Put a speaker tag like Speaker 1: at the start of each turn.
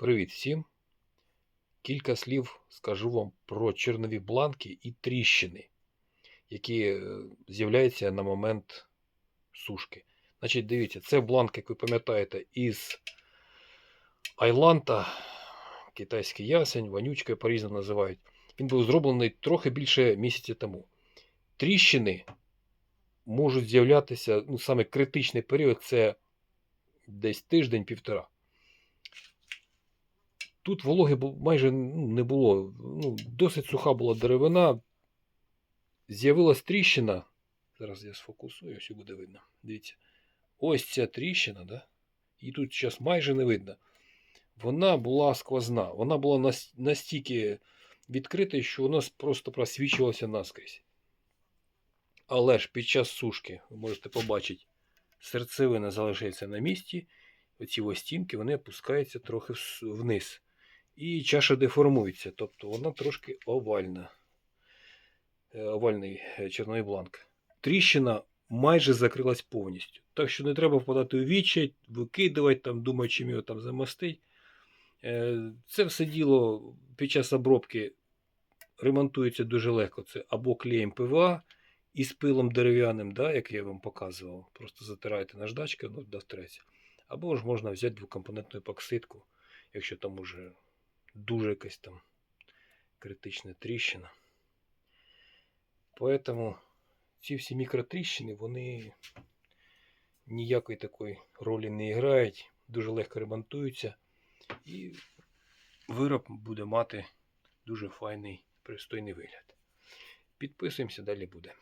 Speaker 1: Привіт всім! Кілька слів скажу вам про чорнові бланки і тріщини, які е, з'являються на момент сушки. Значить, дивіться, це бланк, як ви пам'ятаєте, із Айланта, китайський ясень, вонючка по-різному називають. Він був зроблений трохи більше місяця тому. Тріщини можуть з'являтися, ну, саме критичний період це десь тиждень-півтора. Тут вологи майже ну, не було. Ну, досить суха була деревина. З'явилась тріщина. Зараз я сфокусую, ось буде видно. Дивіться. Ось ця тріщина, да? її тут зараз майже не видно. Вона була сквозна. Вона була настільки відкрита, що вона просто просвічувалася наскрізь. Але ж під час сушки, ви можете побачити, серцевина залишається на місці. Оці ось стінки вони опускаються трохи вниз. І чаша деформується, тобто вона трошки овальна. Е, Овальний е, чорний бланк. Тріщина майже закрилась повністю. Так що не треба впадати у відчай, викидувати, там, думати, чим його там замостить. Е, Це все діло під час обробки ремонтується дуже легко. Це або клеєм ПВА із пилом дерев'яним, да, як я вам показував. Просто затираєте наждачкою, воно достреться. Або ж можна взяти двокомпонентну епоксидку, якщо там уже дуже якась там критична тріщина. Поэтому ці всі мікротріщини, вони ніякої такої ролі не грають, дуже легко ремонтуються. І вироб буде мати дуже файний, пристойний вигляд. Підписуємося, далі буде.